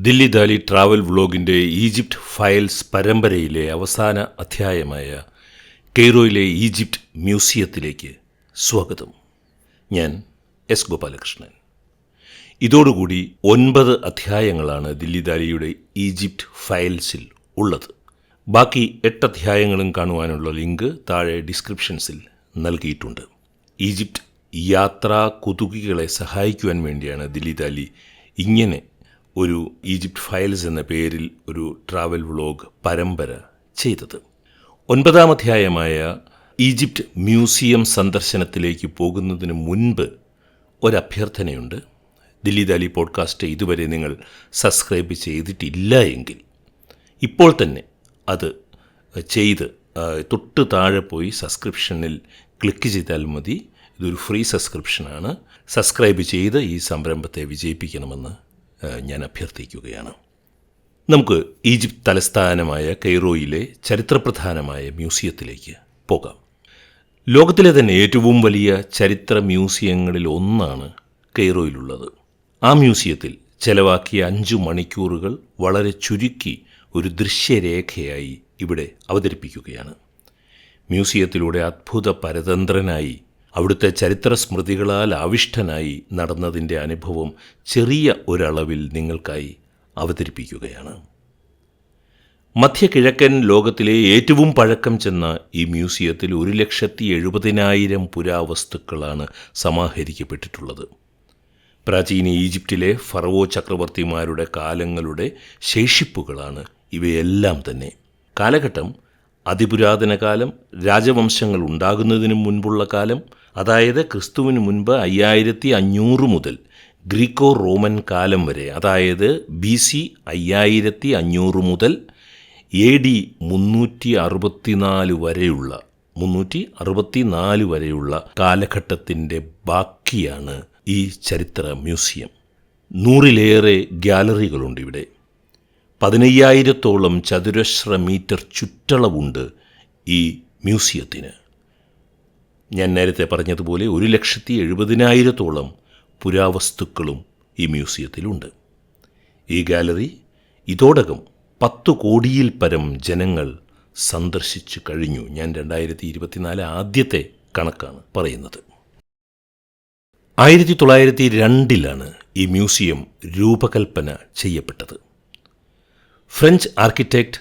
Delhi Dali travel വ്ളോഗിന്റെ Egypt files പരമ്പരയിലെ അവസാന അധ്യായമായ കെയ്റോയിലെ ഈജിപ്റ്റ് മ്യൂസിയത്തിലേക്ക് സ്വാഗതം. ഞാൻ എസ് ഗോപാലകൃഷ്ണൻ. ഇതോടുകൂടി ഒൻപത് അധ്യായങ്ങളാണ് ദില്ലി ദാലിയുടെ ഈജിപ്റ്റ് ഫയൽസിൽ ഉള്ളത്. ബാക്കി എട്ട് അധ്യായങ്ങളും കാണുവാനുള്ള ലിങ്ക് താഴെ ഡിസ്ക്രിപ്ഷൻസിൽ നൽകിയിട്ടുണ്ട്. ഈജിപ്റ്റ് യാത്രാ കുതുകികളെ സഹായിക്കുവാൻ വേണ്ടിയാണ് ദില്ലി ദാലി ഇങ്ങനെ ഒരു ഈജിപ്റ്റ് ഫയൽസ് എന്ന പേരിൽ ഒരു ട്രാവൽ വ്ളോഗ് പരമ്പര ചെയ്തത്. ഒൻപതാം അധ്യായമായ ഈജിപ്റ്റ് മ്യൂസിയം സന്ദർശനത്തിലേക്ക് പോകുന്നതിന് മുൻപ് ഒരഭ്യർത്ഥനയുണ്ട്. ദില്ലി ദാലി പോഡ്കാസ്റ്റ് ഇതുവരെ നിങ്ങൾ സബ്സ്ക്രൈബ് ചെയ്തിട്ടില്ല എങ്കിൽ. ഇപ്പോൾ തന്നെ അത് ചെയ്ത് തൊട്ട് താഴെ പോയി സബ്സ്ക്രിപ്ഷനിൽ ക്ലിക്ക് ചെയ്താൽ മതി. ഇതൊരു ഫ്രീ സബ്സ്ക്രിപ്ഷനാണ്. സബ്സ്ക്രൈബ് ചെയ്ത് ഈ സംരംഭത്തെ വിജയിപ്പിക്കണമെന്ന് ഞാൻ അഭ്യർത്ഥിക്കുകയാണ്. നമുക്ക് ഈജിപ്ത് തലസ്ഥാനമായ കെയ്റോയിലെ ചരിത്രപ്രധാനമായ മ്യൂസിയത്തിലേക്ക് പോകാം. ലോകത്തിലെ തന്നെ ഏറ്റവും വലിയ ചരിത്ര മ്യൂസിയങ്ങളിൽ ഒന്നാണ് കെയ്റോയിലുള്ളത്. ആ മ്യൂസിയത്തിൽ ചെലവാക്കിയ അഞ്ചു മണിക്കൂറുകൾ വളരെ ചുരുക്കി ഒരു ദൃശ്യരേഖയായി ഇവിടെ അവതരിപ്പിക്കുകയാണ്. മ്യൂസിയത്തിലൂടെ അത്ഭുത പരതന്ത്രനായി അവിടുത്തെ ചരിത്ര സ്മൃതികളാൽ ആവിഷ്ടനായി നടന്നതിന്റെ അനുഭവം ചെറിയ ഒരളവിൽ നിങ്ങൾക്കായി അവതരിപ്പിക്കുകയാണ്. മധ്യകിഴക്കൻ ലോകത്തിലെ ഏറ്റവും പഴക്കം ചെന്ന ഈ മ്യൂസിയത്തിൽ ഒരു ലക്ഷത്തി എഴുപതിനായിരം പുരാവസ്തുക്കളാണ് സമാഹരിക്കപ്പെട്ടിട്ടുള്ളത്. പ്രാചീന ഈജിപ്തിലെ ഫറവോ ചക്രവർത്തിമാരുടെ കാലങ്ങളുടെ ശേഷിപ്പുകളാണ് ഇവയെല്ലാം തന്നെ. കാലഘട്ടം അതിപുരാതന കാലം രാജവംശങ്ങൾ ഉണ്ടാകുന്നതിനു മുൻപുള്ള കാലം അതായത് ക്രിസ്തുവിന് മുൻപ് അയ്യായിരത്തി അഞ്ഞൂറ് മുതൽ ഗ്രീക്കോ റോമൻ കാലം വരെ അതായത് ബി സി അയ്യായിരത്തി അഞ്ഞൂറ് മുതൽ എ ഡി മുന്നൂറ്റി അറുപത്തിനാല് വരെയുള്ള മുന്നൂറ്റി അറുപത്തിനാല് വരെയുള്ള കാലഘട്ടത്തിന്റെ ബാക്കിയാണ് ഈ ചരിത്ര മ്യൂസിയം. നൂറിലേറെ ഗ്യാലറികളുണ്ട് ഇവിടെ. പതിനയ്യായിരത്തോളം ചതുരശ്ര മീറ്റർ ചുറ്റളവുണ്ട് ഈ മ്യൂസിയത്തിന്. ഞാൻ നേരത്തെ പറഞ്ഞതുപോലെ ഒരു ലക്ഷത്തി എഴുപതിനായിരത്തോളം പുരാവസ്തുക്കളും ഈ മ്യൂസിയത്തിലുണ്ട്. ഈ ഗാലറി ഇതോടകം പത്ത് കോടിയിൽ പരം ജനങ്ങൾ സന്ദർശിച്ചു കഴിഞ്ഞു. ഞാൻ രണ്ടായിരത്തി ഇരുപത്തിനാല് ആദ്യത്തെ കണക്കാണ് പറയുന്നത്. ആയിരത്തി തൊള്ളായിരത്തി രണ്ടിലാണ് ഈ മ്യൂസിയം രൂപകൽപ്പന ചെയ്യപ്പെട്ടത്. ഫ്രഞ്ച് ആർക്കിടെക്ട്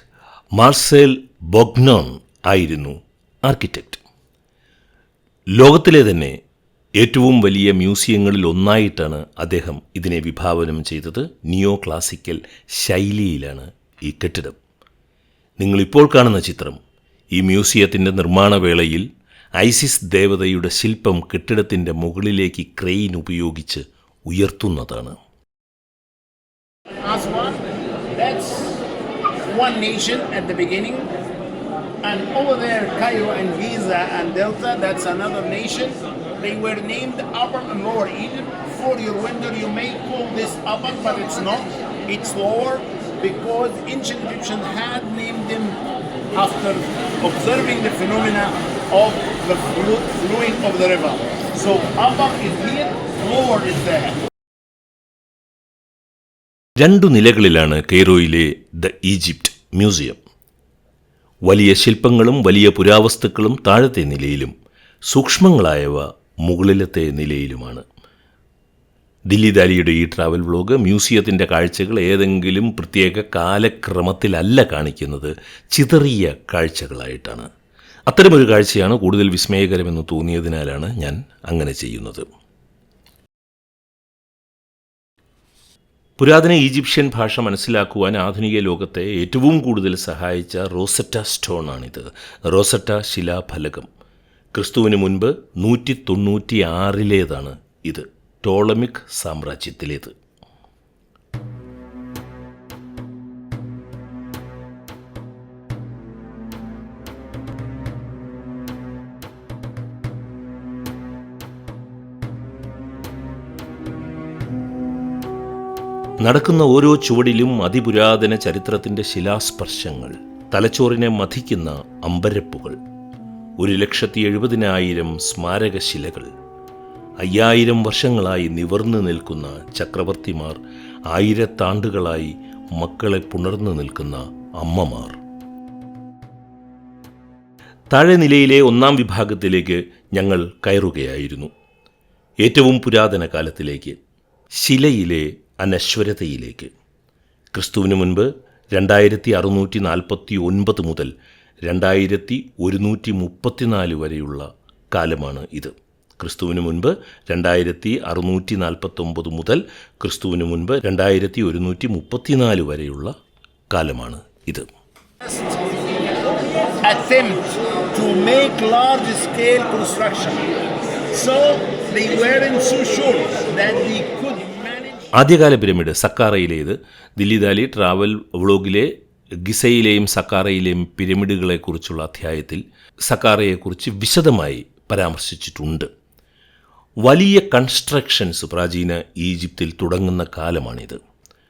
മാർസേൽ ബൊഗ്നോൺ ആയിരുന്നു ആർക്കിടെക്ട്. ലോകത്തിലെ തന്നെ ഏറ്റവും വലിയ മ്യൂസിയങ്ങളിൽ ഒന്നായിട്ടാണ് അദ്ദേഹം ഇതിനെ വിഭാവനം ചെയ്തത്. നിയോ ക്ലാസിക്കൽ ശൈലിയിലാണ് ഈ കെട്ടിടം. നിങ്ങളിപ്പോൾ കാണുന്ന ചിത്രം ഈ മ്യൂസിയത്തിന്റെ നിർമ്മാണവേളയിൽ ഐസിസ് ദേവതയുടെ ശില്പം കെട്ടിടത്തിന്റെ മുകളിലേക്ക് ക്രെയിൻ ഉപയോഗിച്ച് ഉയർത്തുന്നതാണ്. One nation at the beginning. And over there, Cairo and Giza and Delta, that's another nation. They were named Upper and Lower Egypt. For your window, you may call this upper, but it's not. It's lower because ancient Egyptians had named them after observing the phenomena of the flu- flowing of the river. So upper is here, lower is there. രണ്ടു നിലകളിലാണ് കെയ്റോയിലെ the Egypt museum വലിയ ശില്പങ്ങളും വലിയ പുരാവസ്തുക്കളും താഴത്തെ നിലയിലും സൂക്ഷ്മങ്ങളായവ മുകളിലത്തെ നിലയിലുമാണ്. ദില്ലി ദാലിയുടെ ഈ ട്രാവൽ വ്ളോഗ് മ്യൂസിയത്തിന്റെ കാഴ്ചകൾ ഏതെങ്കിലും പ്രത്യേക കാലക്രമത്തിലല്ല കാണിക്കുന്നത് ചിതറിയ കാഴ്ചകളായിട്ടാണ്. അത്തരമൊരു കാഴ്ചയാണ് കൂടുതൽ വിസ്മയകരമെന്ന് തോന്നിയതിനാലാണ് ഞാൻ അങ്ങനെ ചെയ്യുന്നത്. പുരാതന ഈജിപ്ഷ്യൻ ഭാഷ മനസ്സിലാക്കുവാൻ ആധുനിക ലോകത്തെ ഏറ്റവും കൂടുതൽ സഹായിച്ച റോസറ്റ സ്റ്റോണാണിത്. റോസറ്റ ശിലാഫലകം. ക്രിസ്തുവിന് മുൻപ് നൂറ്റി തൊണ്ണൂറ്റി ആറിലേതാണ് ഇത്. ടോളമിക് സാമ്രാജ്യത്തിലേത്. നടക്കുന്ന ഓരോ ചുവടിലും അതിപുരാതന ചരിത്രത്തിന്റെ ശിലാസ്പർശങ്ങൾ. തലച്ചോറിനെ മഥിക്കുന്ന അമ്പരപ്പുകൾ. ഒരു ലക്ഷത്തി എഴുപതിനായിരം സ്മാരകശിലകൾ. അയ്യായിരം വർഷങ്ങളായി നിവർന്നു നിൽക്കുന്ന ചക്രവർത്തിമാർ ആയിരത്താണ്ടുകളായി മക്കളെ പുണർന്നു നിൽക്കുന്ന അമ്മമാർ. താഴെ നിലയിലെ ഒന്നാം വിഭാഗത്തിലേക്ക് ഞങ്ങൾ കയറുകയായിരുന്നു. ഏറ്റവും പുരാതന കാലത്തിലേക്ക്. ശിലയിലെ അനശ്വരതയിലേക്ക് ക്രിസ്തുവിന് മുൻപ് രണ്ടായിരത്തി അറുന്നൂറ്റി നാൽപ്പത്തി ഒൻപത് മുതൽ രണ്ടായിരത്തി ഒരുന്നൂറ്റി മുപ്പത്തിനാല് വരെയുള്ള കാലമാണ് ഇത് ക്രിസ്തുവിന് മുൻപ് രണ്ടായിരത്തി അറുന്നൂറ്റി നാൽപ്പത്തൊമ്പത് മുതൽ ക്രിസ്തുവിന് മുൻപ് രണ്ടായിരത്തി ഒരുന്നൂറ്റി മുപ്പത്തിനാല് വരെയുള്ള കാലമാണ് ഇത് attempt to. So they weren't so sure that they could. ആദ്യകാല പിരമിഡ് സക്കാറയിലേത് ദില്ലിദാലി ട്രാവൽ വ്ളോഗിലെ ഗിസയിലെയും സക്കാറയിലെയും പിരമിഡുകളെക്കുറിച്ചുള്ള അധ്യായത്തിൽ സക്കാറയെക്കുറിച്ച് വിശദമായി പരാമർശിച്ചിട്ടുണ്ട്. വലിയ കൺസ്ട്രക്ഷൻസ് പ്രാചീന ഈജിപ്തിൽ തുടങ്ങുന്ന കാലമാണിത്.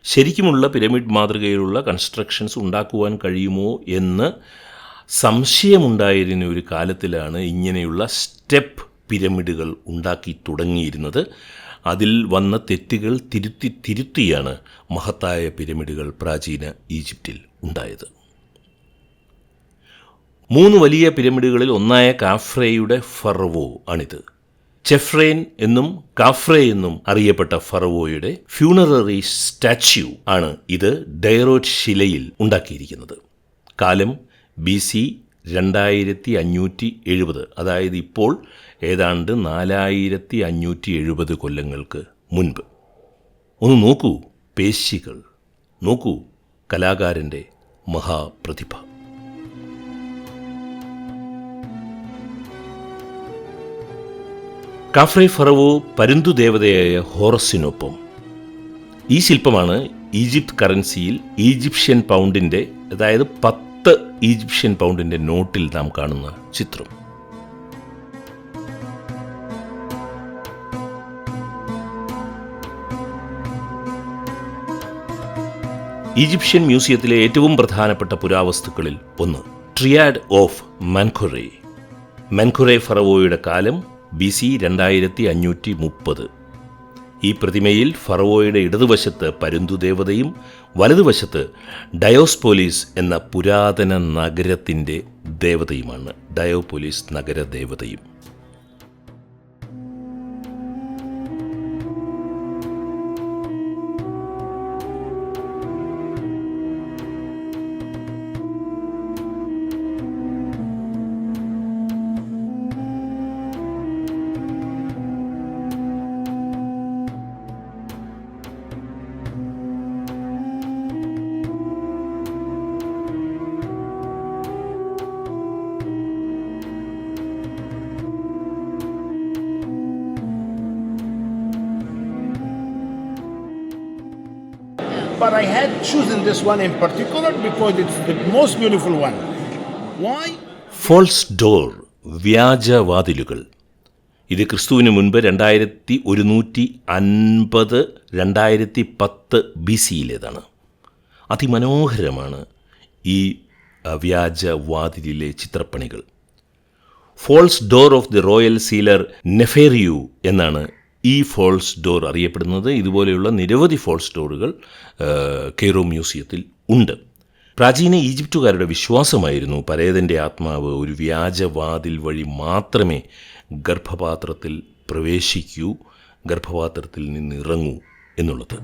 ശരിക്കുമുള്ള പിരമിഡ് മാതൃകയിലുള്ള കൺസ്ട്രക്ഷൻസ് ഉണ്ടാക്കുവാൻ കഴിയുമോ എന്ന് സംശയമുണ്ടായിരുന്ന ഒരു കാലത്തിലാണ് ഇങ്ങനെയുള്ള സ്റ്റെപ്പ് പിരമിഡുകൾ ഉണ്ടാക്കി തുടങ്ങിയിരുന്നത്. അതിൽ വന്ന തെറ്റുകൾ തിരുത്തി തിരുത്തിയാണ് മഹത്തായ പിരമിഡുകൾ പ്രാചീന ഈജിപ്തിൽ ഉണ്ടായത്. മൂന്ന് വലിയ പിരമിഡുകളിൽ ഒന്നായ കാഫ്രയുടെ ഫറവോ ആണിത്. ചെഫ്രേൻ എന്നും കാഫ്രെ എന്നും അറിയപ്പെട്ട ഫറവോയുടെ ഫ്യൂണററി സ്റ്റാച്യു ആണ് ഇത് ഡൈറോഡ് ശിലയിൽ ഉണ്ടാക്കിയിരിക്കുന്നത്. കാലം ബി സി രണ്ടായിരത്തി അഞ്ഞൂറ്റി എഴുപത് അതായത് ഇപ്പോൾ ഏതാണ്ട് നാലായിരത്തി അഞ്ഞൂറ്റി എഴുപത് കൊല്ലങ്ങൾക്ക് മുൻപ്. ഒന്ന് നോക്കൂ പേശികൾ. നോക്കൂ കലാകാരന്റെ മഹാപ്രതിഭ. കാഫ്രെ ഫറവോ പരുന്തു ദേവതയായ ഹോറസിനൊപ്പം. ഈ ശില്പമാണ് ഈജിപ്ത് കറൻസിയിൽ ഈജിപ്ഷ്യൻ പൗണ്ടിന്റെ അതായത് പത്ത് ഈജിപ്ഷ്യൻ പൗണ്ടിന്റെ നോട്ടിൽ നാം കാണുന്ന ചിത്രം. ഈജിപ്ഷ്യൻ മ്യൂസിയത്തിലെ ഏറ്റവും പ്രധാനപ്പെട്ട പുരാവസ്തുക്കളിൽ ഒന്ന് ട്രിയാഡ് ഓഫ് മൻഖുറെ. മൻഖുറെ ഫറവോയുടെ കാലം ബി സി രണ്ടായിരത്തി അഞ്ഞൂറ്റി മുപ്പത്. ഈ പ്രതിമയിൽ ഫറവോയുടെ ഇടതുവശത്ത് പരുന്തുദേവതയും വലതുവശത്ത് ഡയോസ്പോലീസ് എന്ന പുരാതന നഗരത്തിന്റെ ദേവതയുമാണ്. ഡയോപോലീസ് നഗരദേവതയും. But I had chosen this one in particular because it's the most beautiful one. Why? False door, വ്യാജവാതിലുകൾ ഇത് ക്രിസ്തുവിന് മുൻപ് രണ്ടായിരത്തി ഒരുന്നൂറ്റി അൻപത് രണ്ടായിരത്തി പത്ത് ബി സിയിലേതാണ് അതിമനോഹരമാണ് ഈ വ്യാജവാതിലിലെ ചിത്രപ്പണികൾ false door of the royal sealer നെഫേറിയു എന്നാണ് ഈ ഫോൾസ് ഡോർ അറിയപ്പെടുന്നത് ഇതുപോലെയുള്ള നിരവധി ഫോൾസ് ഡോറുകൾ കെയ്റോ മ്യൂസിയത്തിൽ ഉണ്ട്. പ്രാചീന ഈജിപ്തുകാരുടെ വിശ്വാസമായിരുന്നു പരേതന്റെ ആത്മാവ് ഒരു വ്യാജവാതിൽ വഴി മാത്രമേ ഗർഭപാത്രത്തിൽ പ്രവേശിക്കൂ ഗർഭപാത്രത്തിൽ നിന്ന് ഇറങ്ങൂ എന്നുള്ളത്.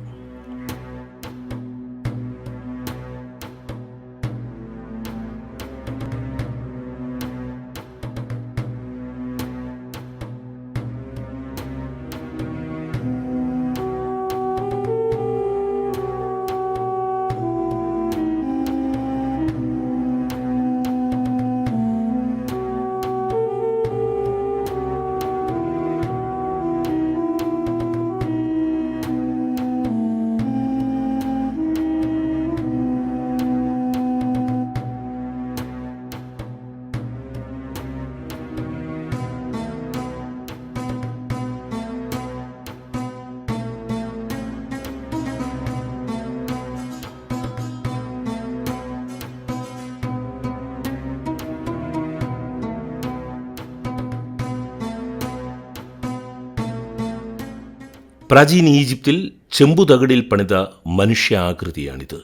പ്രാചീന ഈജിപ്തിൽ ചെമ്പുതകിടിൽ പണിത മനുഷ്യാകൃതിയാണിത്.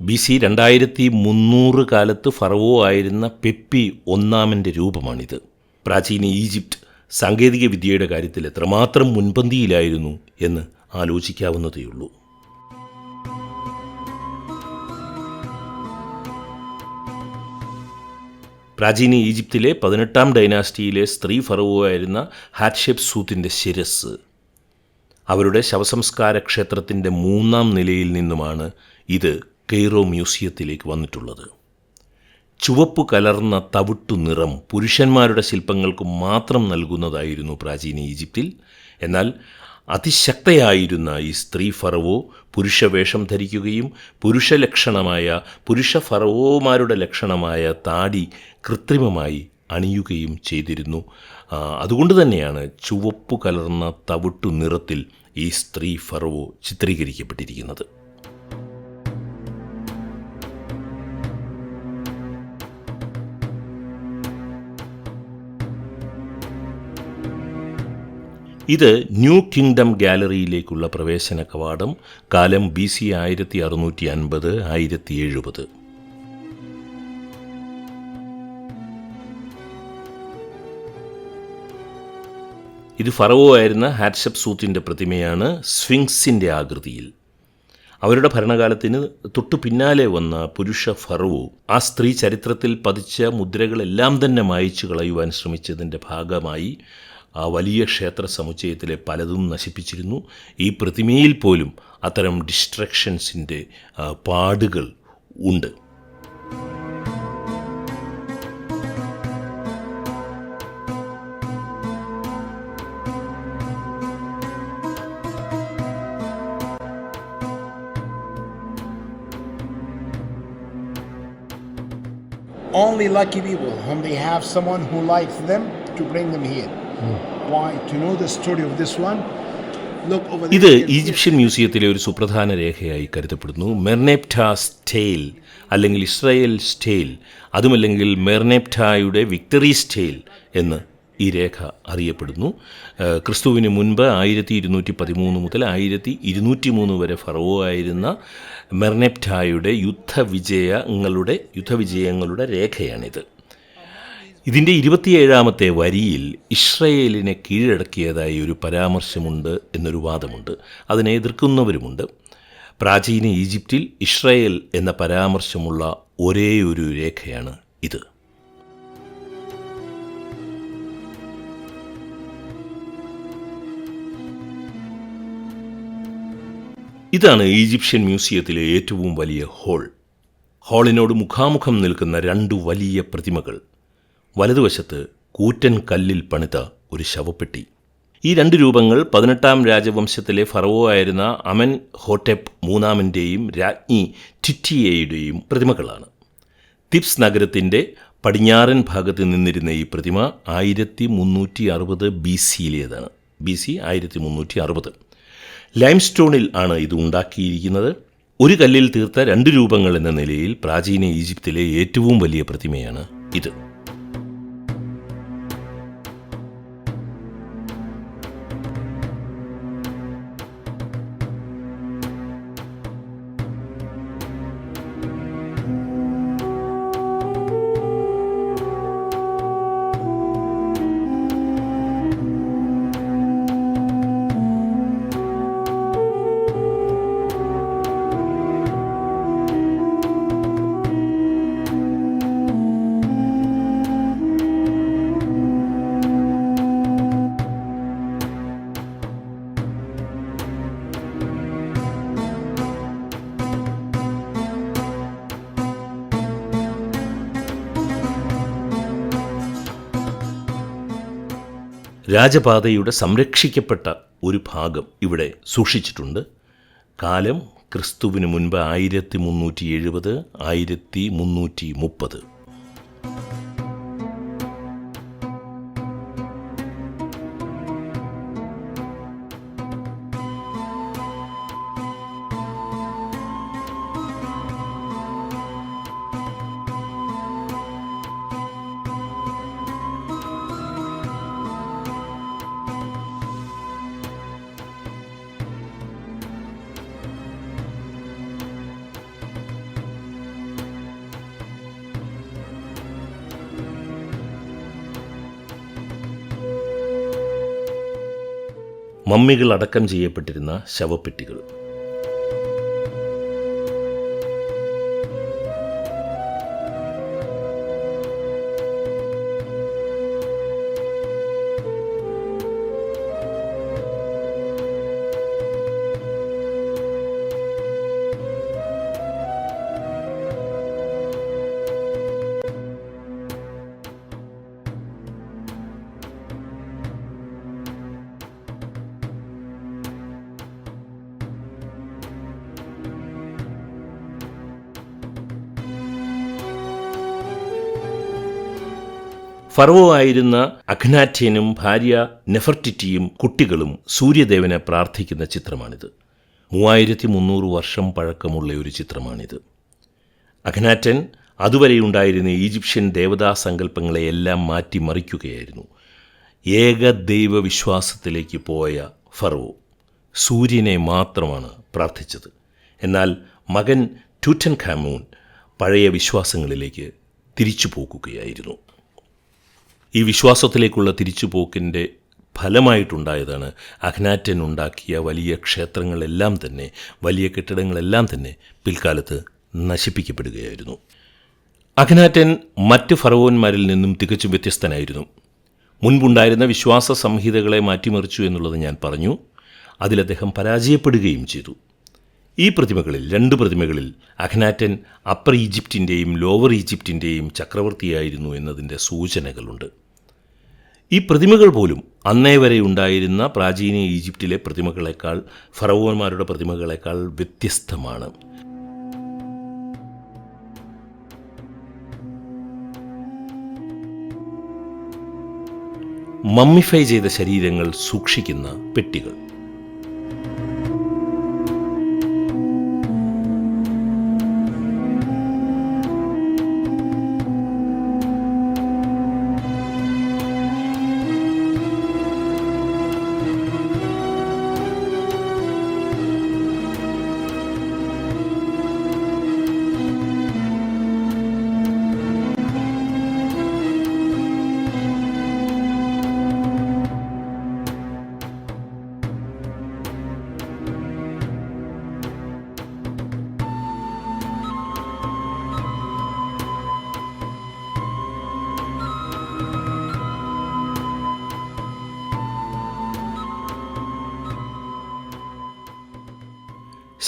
ബി സി രണ്ടായിരത്തി മുന്നൂറ് കാലത്ത് ഫറവോ ആയിരുന്ന പെപ്പി ഒന്നാമന്റെ രൂപമാണിത്. പ്രാചീന ഈജിപ്റ്റ് സാങ്കേതിക വിദ്യയുടെ കാര്യത്തിൽ എത്രമാത്രം മുൻപന്തിയിലായിരുന്നു എന്ന് ആലോചിക്കാവുന്നതേയുള്ളൂ. പ്രാചീന ഈജിപ്തിലെ പതിനെട്ടാം ഡൈനാസ്റ്റിയിലെ സ്ത്രീ ഫറവോ ആയിരുന്ന ഹാറ്റ്ഷെപ് സൂത്തിന്റെ ശിരസ് അവരുടെ ശവസംസ്കാര ക്ഷേത്രത്തിന്റെ മൂന്നാം നിലയിൽ നിന്നുമാണ് ഇത് കെയ്റോ മ്യൂസിയത്തിലേക്ക് വന്നിട്ടുള്ളത്. ചുവപ്പ് കലർന്ന തവിട്ടു നിറം പുരുഷന്മാരുടെ ശില്പങ്ങൾക്ക് മാത്രം നൽകുന്നതായിരുന്നു പ്രാചീന ഈജിപ്തിൽ. എന്നാൽ അതിശക്തയായിരുന്ന ഈ സ്ത്രീ ഫറവോ പുരുഷവേഷം ധരിക്കുകയും പുരുഷലക്ഷണമായ പുരുഷ ഫറവോമാരുടെ ലക്ഷണമായ താടി കൃത്രിമമായി അണിയുകയും ചെയ്തിരുന്നു. അതുകൊണ്ട് തന്നെയാണ് ചുവപ്പ് കലർന്ന തവിട്ടു നിറത്തിൽ ഈ സ്ത്രീ ഫറവോ ചിത്രീകരിക്കപ്പെട്ടിരിക്കുന്നത്. ഇത് ന്യൂ കിങ്ഡം ഗാലറിയിലേക്കുള്ള പ്രവേശന കവാടം കാലം ബി സി ആയിരത്തി അറുന്നൂറ്റി അൻപത് ആയിരത്തി എഴുപത്. ഇത് ഫറവോ ആയിരുന്ന ഹാറ്റ്ഷപ്പ് സൂത്തിന്റെ പ്രതിമയാണ് സ്ഫിങ്സിന്റെ ആകൃതിയിൽ. അവരുടെ ഭരണകാലത്തിന് തൊട്ടു പിന്നാലെ വന്ന പുരുഷ ഫറവോ ആ സ്ത്രീ ചരിത്രത്തിൽ പതിച്ച മുദ്രകളെല്ലാം തന്നെ മായച്ചു കളയുവാൻ ശ്രമിച്ചതിന്റെ ഭാഗമായി ആ വലിയ ക്ഷേത്ര സമുച്ചയത്തിലെ പലതും നശിപ്പിച്ചിരുന്നു. ഈ പ്രതിമയിൽ പോലും അത്തരം ഡിസ്ട്രക്ഷൻസിന്റെ പാടുകൾ ഉണ്ട്. Only lucky people, whom they have someone who likes them, to bring them here. Why? To know the story of this one, look over there. ഇത് ഈജിപ്ഷ്യൻ മ്യൂസിയത്തിലെ ഒരു സുപ്രധാന രേഖയായി കരുതപ്പെടുന്നു മെർനെപ്റ്റ സ്റ്റെയിൽ അല്ലെങ്കിൽ ഇസ്രായേൽ സ്റ്റെയിൽ അതുമല്ലെങ്കിൽ മെർനെപ്റ്റായുടെ വിക്ടറി സ്റ്റെയിൽ എന്ന് ഈ രേഖ അറിയപ്പെടുന്നു. ക്രിസ്തുവിന് മുൻപ് ആയിരത്തി ഇരുന്നൂറ്റി പതിമൂന്ന് മുതൽ ആയിരത്തി ഇരുന്നൂറ്റി മൂന്ന് വരെ ഫറവോ ആയിരുന്ന മെർനെപ്റ്റായുടെ യുദ്ധവിജയങ്ങളുടെ യുദ്ധവിജയങ്ങളുടെ രേഖയാണിത്. ഇതിന്റെ ഇരുപത്തിയേഴാമത്തെ വരിയിൽ ഇസ്രയേലിനെ കീഴടക്കിയതായി ഒരു പരാമർശമുണ്ട് എന്നൊരു വാദമുണ്ട്. അതിനെ എതിർക്കുന്നവരുമുണ്ട്. പ്രാചീന ഈജിപ്തിൽ ഇസ്രയേൽ എന്ന പരാമർശമുള്ള ഒരേ ഒരു രേഖയാണ് ഇത്. ഇതാണ് ഈജിപ്ഷ്യൻ മ്യൂസിയത്തിലെ ഏറ്റവും വലിയ ഹോൾ. ഹാളിനോട് മുഖാമുഖം നിൽക്കുന്ന രണ്ടു വലിയ പ്രതിമകൾ. വലതുവശത്ത് കൂറ്റൻ കല്ലിൽ പണിത ഒരു ശവപ്പെട്ടി. ഈ രണ്ട് രൂപങ്ങൾ പതിനെട്ടാം രാജവംശത്തിലെ ഫറവോ ആയിരുന്ന അമൻ ഹോട്ടെപ്പ് മൂന്നാമന്റെയും രാജ്ഞി ടിറ്റിയയുടെയും പ്രതിമകളാണ്. തിപ്സ് നഗരത്തിന്റെ പടിഞ്ഞാറൻ ഭാഗത്ത് നിന്നിരുന്ന ഈ പ്രതിമ ആയിരത്തി മുന്നൂറ്റി അറുപത് ബി സിയിലേതാണ് ബി സി ആയിരത്തി മുന്നൂറ്റി അറുപത്. ലൈംസ്റ്റോണിൽ ആണ് ഇത് ഉണ്ടാക്കിയിരിക്കുന്നത്. ഒരു കല്ലിൽ തീർത്ത രണ്ട് രൂപങ്ങൾ എന്ന നിലയിൽ പ്രാചീന ഈജിപ്തിലെ ഏറ്റവും വലിയ പ്രതിമയാണ് ഇത്. രാജപാതയുടെ സംരക്ഷിക്കപ്പെട്ട ഒരു ഭാഗം ഇവിടെ സൂക്ഷിച്ചിട്ടുണ്ട്. കാലം ക്രിസ്തുവിന് മുൻപ് ആയിരത്തി മുന്നൂറ്റി എഴുപത് ആയിരത്തി മുന്നൂറ്റി മുപ്പത് മമ്മികൾ അടക്കം ചെയ്യപ്പെട്ടിരുന്ന ശവപ്പെട്ടികൾ. ഫറവോ ആയിരുന്ന അഖ്നാറ്റ്യനും ഭാര്യ നെഫർട്ടിറ്റിയും കുട്ടികളും സൂര്യദേവനെ പ്രാർത്ഥിക്കുന്ന ചിത്രമാണിത്. മൂവായിരത്തി മുന്നൂറ് വർഷം പഴക്കമുള്ള ഒരു ചിത്രമാണിത്. അഖ്നാറ്റൻ അതുവരെയുണ്ടായിരുന്ന ഈജിപ്ഷ്യൻ ദേവതാ സങ്കല്പങ്ങളെയെല്ലാം മാറ്റിമറിക്കുകയായിരുന്നു ഏകദൈവ വിശ്വാസത്തിലേക്ക് പോയ ഫറവോ സൂര്യനെ മാത്രമാണ് പ്രാർത്ഥിച്ചത്. എന്നാൽ മകൻ ട്യൂറ്റൻ ഖാമൂൺ പഴയ വിശ്വാസങ്ങളിലേക്ക് തിരിച്ചു പോകുകയായിരുന്നു ഈ വിശ്വാസത്തിലേക്കുള്ള തിരിച്ചുപോക്കിന്റെ ഫലമായിട്ടുണ്ടായതാണ് അഖ്നാറ്റൻ ഉണ്ടാക്കിയ വലിയ ക്ഷേത്രങ്ങളെല്ലാം തന്നെ വലിയ കെട്ടിടങ്ങളെല്ലാം തന്നെ പിൽക്കാലത്ത് നശിപ്പിക്കപ്പെടുകയായിരുന്നു. അഖ്നാറ്റൻ മറ്റ് ഫറവോന്മാരിൽ നിന്നും തികച്ചും വ്യത്യസ്തനായിരുന്നു. മുൻപുണ്ടായിരുന്ന വിശ്വാസ സംഹിതകളെ മാറ്റിമറിച്ചു എന്നുള്ളത് ഞാൻ പറഞ്ഞു. അതിൽ അദ്ദേഹം പരാജയപ്പെടുകയും ചെയ്തു. ഈ പ്രതിമകളിൽ രണ്ട് പ്രതിമകളിൽ അഖ്നാറ്റൻ അപ്പർ ഈജിപ്തിന്റെയും ലോവർ ഈജിപ്തിന്റെയും ചക്രവർത്തിയായിരുന്നു എന്നതിന്റെ സൂചനകളുണ്ട്. ഈ പ്രതിമകൾ പോലും അന്നേ വരെ ഉണ്ടായിരുന്ന പ്രാചീന ഈജിപ്തിലെ പ്രതിമകളെക്കാൾ ഫറവോന്മാരുടെ പ്രതിമകളെക്കാൾ വ്യത്യസ്തമാണ്. മമ്മിഫൈ ചെയ്ത ശരീരങ്ങൾ സൂക്ഷിക്കുന്ന പെട്ടികൾ.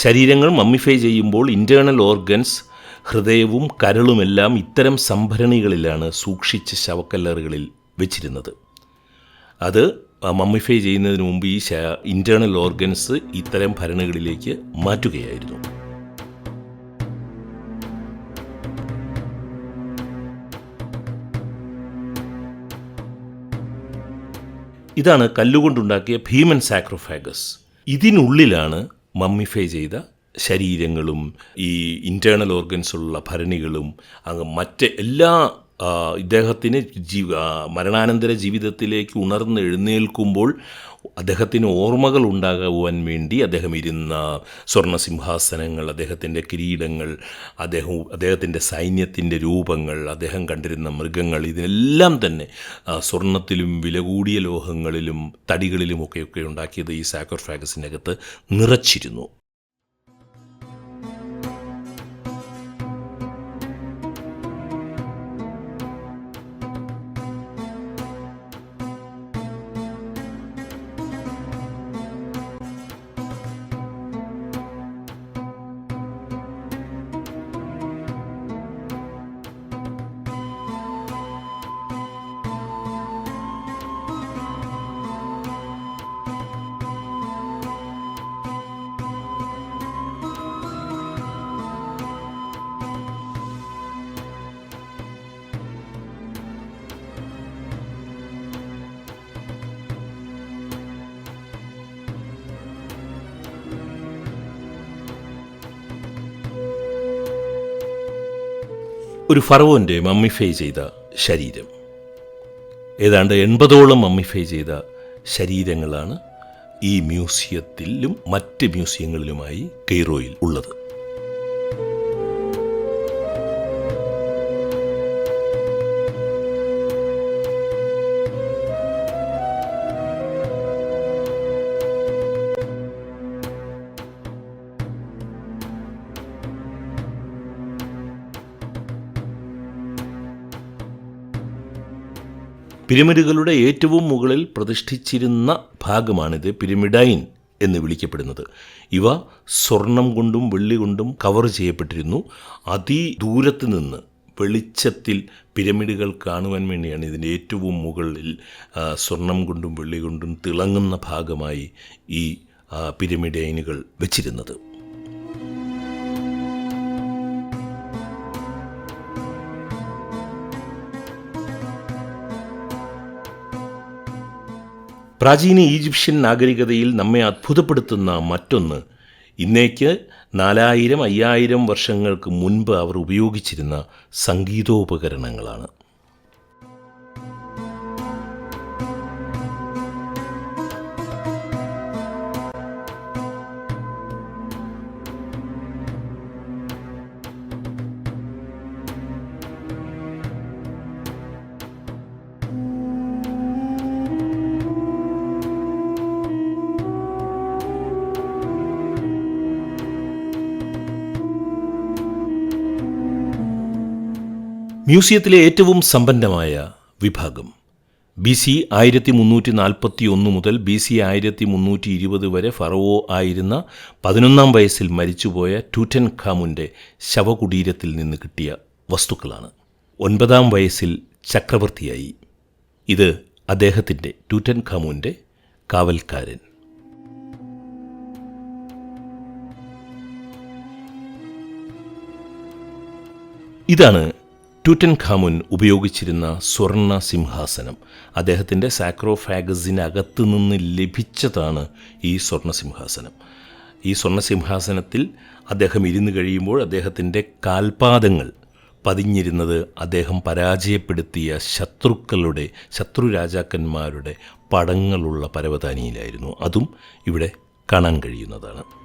ശരീരങ്ങൾ മമ്മിഫൈ ചെയ്യുമ്പോൾ ഇന്റേർണൽ ഓർഗൻസ് ഹൃദയവും കരളുമെല്ലാം ഇത്തരം സംഭരണികളിലാണ് സൂക്ഷിച്ച ശവക്കല്ലറുകളിൽ വെച്ചിരുന്നത്. അത് മമ്മിഫൈ ചെയ്യുന്നതിന് മുമ്പ് ഈ ഇന്റേർണൽ ഓർഗൻസ് ഇത്തരം ഭരണികളിലേക്ക് മാറ്റുകയായിരുന്നു. ഇതാണ് കല്ലുകൊണ്ടുണ്ടാക്കിയ ഭീമൻ സാക്രോഫാഗസ്. ഇതിനുള്ളിലാണ് മമ്മിഫൈ ചെയ്ത ശരീരങ്ങളും ഈ ഇന്റേർണൽ ഓർഗൻസുള്ള ഭരണികളും അങ്ങ് മറ്റ് എല്ലാ ഇദ്ദേഹത്തിന് ജീവ മരണാനന്തര ജീവിതത്തിലേക്ക് ഉണർന്ന് എഴുന്നേൽക്കുമ്പോൾ അദ്ദേഹത്തിന് ഓർമ്മകൾ ഉണ്ടാകുവാൻ വേണ്ടി അദ്ദേഹം ഇരുന്ന സ്വർണ സിംഹാസനങ്ങൾ അദ്ദേഹത്തിന്റെ കിരീടങ്ങൾ അദ്ദേഹം അദ്ദേഹത്തിന്റെ സൈന്യത്തിന്റെ രൂപങ്ങൾ അദ്ദേഹം കണ്ടിരുന്ന മൃഗങ്ങൾ ഇതിനെല്ലാം തന്നെ സ്വർണത്തിലും വില കൂടിയ ലോഹങ്ങളിലും തടികളിലുമൊക്കെയൊക്കെ ഉണ്ടാക്കിയത് ഈ സാക്രോഫാഗസിനകത്ത് നിറച്ചിരുന്നു. ഒരു ഫറവോന്റെ മമ്മിഫൈ ചെയ്ത ശരീരം. ഏതാണ്ട് എൺപതോളം മമ്മിഫൈ ചെയ്ത ശരീരങ്ങളാണ് ഈ മ്യൂസിയത്തിലും മറ്റ് മ്യൂസിയങ്ങളിലുമായി കെയ്റോയിൽ ഉള്ളത്. പിരമിഡുകളുടെ ഏറ്റവും മുകളിൽ പ്രതിഷ്ഠിച്ചിരുന്ന ഭാഗമാണിത് പിരമിഡൈൻ എന്ന് വിളിക്കപ്പെടുന്നത്. ഇവ സ്വർണം കൊണ്ടും വെള്ളി കൊണ്ടും കവർ ചെയ്യപ്പെട്ടിരുന്നു. അതിദൂരത്ത് നിന്ന് വെളിച്ചത്തിൽ പിരമിഡുകൾ കാണുവാൻ വേണ്ടിയാണ് ഇതിന്റെ ഏറ്റവും മുകളിൽ സ്വർണം കൊണ്ടും വെള്ളി കൊണ്ടും തിളങ്ങുന്ന ഭാഗമായി ഈ പിരമിഡൈനുകൾ വെച്ചിരുന്നത്. പ്രാചീന ഈജിപ്ഷ്യൻ നാഗരികതയിൽ നമ്മെ അത്ഭുതപ്പെടുത്തുന്ന മറ്റൊന്ന് ഇന്നേക്ക് നാലായിരം അയ്യായിരം വർഷങ്ങൾക്ക് മുൻപ് അവർ ഉപയോഗിച്ചിരുന്ന സംഗീതോപകരണങ്ങളാണ്. മ്യൂസിയത്തിലെ ഏറ്റവും സമ്പന്നമായ വിഭാഗം. ബി സി ആയിരത്തി മുന്നൂറ്റി നാൽപ്പത്തി ഒന്ന് മുതൽ ബി സി ആയിരത്തി മുന്നൂറ്റി ഇരുപത് വരെ ഫറവോ ആയിരുന്ന പതിനൊന്നാം വയസ്സിൽ മരിച്ചുപോയ ട്യൂറ്റൻ ഖാമുന്റെ ശവകുടീരത്തിൽ നിന്ന് കിട്ടിയ വസ്തുക്കളാണ്. ഒൻപതാം വയസ്സിൽ ചക്രവർത്തിയായി. ഇത് അദ്ദേഹത്തിന്റെ ട്യൂറ്റൻ ഖാമുന്റെ കാവൽക്കാരൻ. ഇതാണ് ടൂറ്റൻ ഖാമുൻ ഉപയോഗിച്ചിരുന്ന സ്വർണ സിംഹാസനം അദ്ദേഹത്തിന്റെ സാക്രോഫാഗസിനകത്ത് നിന്ന് ലഭിച്ചതാണ് ഈ സ്വർണ സിംഹാസനം. ഈ സ്വർണ സിംഹാസനത്തിൽ അദ്ദേഹം ഇരുന്ന് കഴിയുമ്പോൾ അദ്ദേഹത്തിന്റെ കാൽപാദങ്ങൾ പതിഞ്ഞിരുന്നത് അദ്ദേഹം പരാജയപ്പെടുത്തിയ ശത്രുക്കളുടെ ശത്രു രാജാക്കന്മാരുടെ പടങ്ങളുള്ള പരവതാനിയിലായിരുന്നു. അതും ഇവിടെ കാണാൻ കഴിയുന്നതാണ്.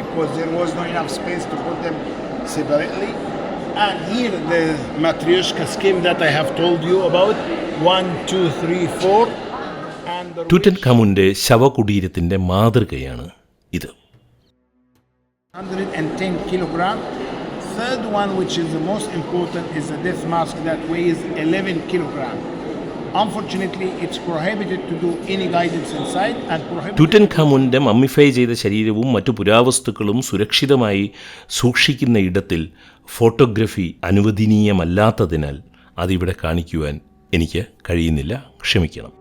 Because there was not enough space to put them separately. And here the matryoshka scheme that I have told you about one, two, three, four. ടുറ്റൻ ഖാമുന്റെ ശവകുടീരത്തിന്റെ മാതൃകയാണ് ഇത് 110 kilogram. Third one, which is the most important, is the death mask that weighs 11 kilogram. Unfortunately, it's prohibited to do any guidance inside and prohibited. ടൂറ്റൻ ഖാമുന്റെ mummify ചെയ്ത ശരീരവും മറ്റു പുരാവസ്തുക്കളും സുരക്ഷിതമായി സൂക്ഷിക്കുന്ന ഇടത്തിൽ photography അനുവദനീയമല്ലാത്തതിനാൽ അതിവിടെ കാണിക്കുവാൻ എനിക്ക് കഴിയുന്നില്ല ക്ഷമിക്കണം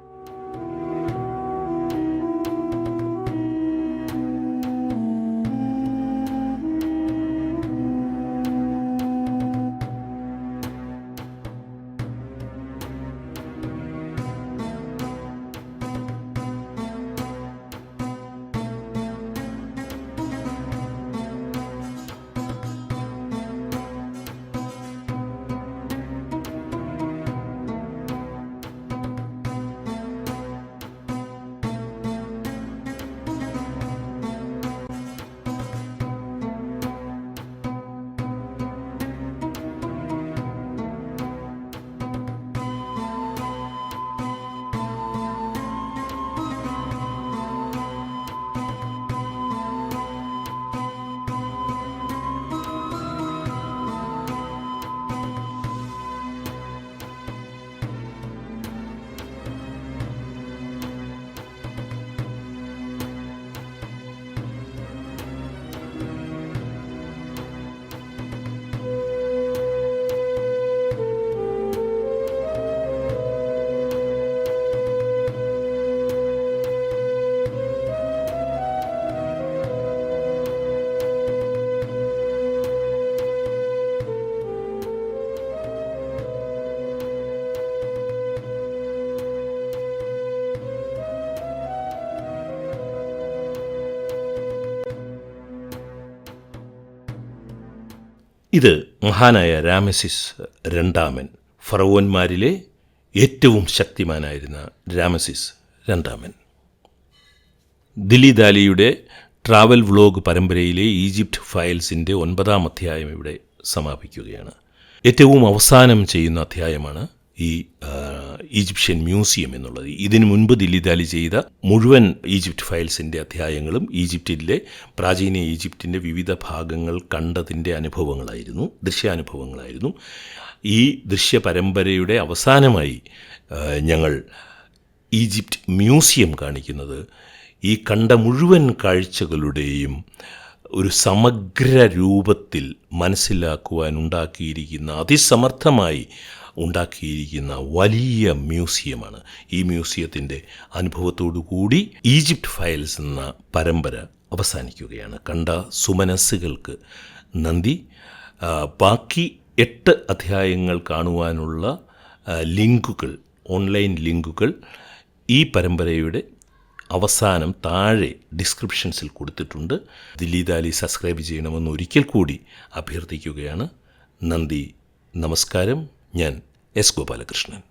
ഇത് മഹാനായ രാമസിസ് രണ്ടാമൻ ഫറവോന്മാരിലെ ഏറ്റവും ശക്തിമാനായിരുന്ന രാമസിസ് രണ്ടാമൻ. ദില്ലി ദാലിയുടെ ട്രാവൽ വ്ലോഗ് പരമ്പരയിലെ ഈജിപ്റ്റ് ഫയൽസിന്റെ ഒൻപതാം അധ്യായം ഇവിടെ സമാപിക്കുകയാണ്. ഏറ്റവും അവസാനം ചെയ്യുന്ന അധ്യായമാണ് ഈ ഈജിപ്ഷ്യൻ മ്യൂസിയം എന്നുള്ളത്. ഇതിനു മുൻപ് ദില്ലി ദാലി ചെയ്ത മുഴുവൻ ഈജിപ്റ്റ് ഫയൽസിന്റെ അധ്യായങ്ങളും ഈജിപ്റ്റിലെ പ്രാചീന ഈജിപ്റ്റിന്റെ വിവിധ ഭാഗങ്ങൾ കണ്ടതിന്റെ അനുഭവങ്ങളായിരുന്നു ദൃശ്യാനുഭവങ്ങളായിരുന്നു. ഈ ദൃശ്യ പരമ്പരയുടെ അവസാനമായി ഞങ്ങൾ ഈജിപ്റ്റ് മ്യൂസിയം കാണിക്കുന്നത് ഈ കണ്ട മുഴുവൻ കാഴ്ചകളുടെയും ഒരു സമഗ്ര രൂപത്തിൽ മനസ്സിലാക്കുവാൻ ഉണ്ടാക്കിയിരിക്കുന്ന അതിസമർത്ഥമായി ഉണ്ടാക്കിയിരിക്കുന്ന വലിയ മ്യൂസിയമാണ്. ഈ മ്യൂസിയത്തിന്റെ അനുഭവത്തോടു കൂടി ഈജിപ്റ്റ് ഫയൽസ് എന്ന പരമ്പര അവസാനിക്കുകയാണ്. കണ്ട സുമനസ്സുകൾക്ക് നന്ദി. ബാക്കി എട്ട് അധ്യായങ്ങൾ കാണുവാനുള്ള ലിങ്കുകൾ ഓൺലൈൻ ലിങ്കുകൾ ഈ പരമ്പരയുടെ അവസാനം താഴെ ഡിസ്ക്രിപ്ഷൻസിൽ കൊടുത്തിട്ടുണ്ട്. ദില്ലി ദാലി സബ്സ്ക്രൈബ് ചെയ്യണമെന്ന് ഒരിക്കൽ കൂടി അഭ്യർത്ഥിക്കുകയാണ്. നന്ദി. നമസ്കാരം. ഞാൻ എസ് ഗോപാലകൃഷ്ണൻ.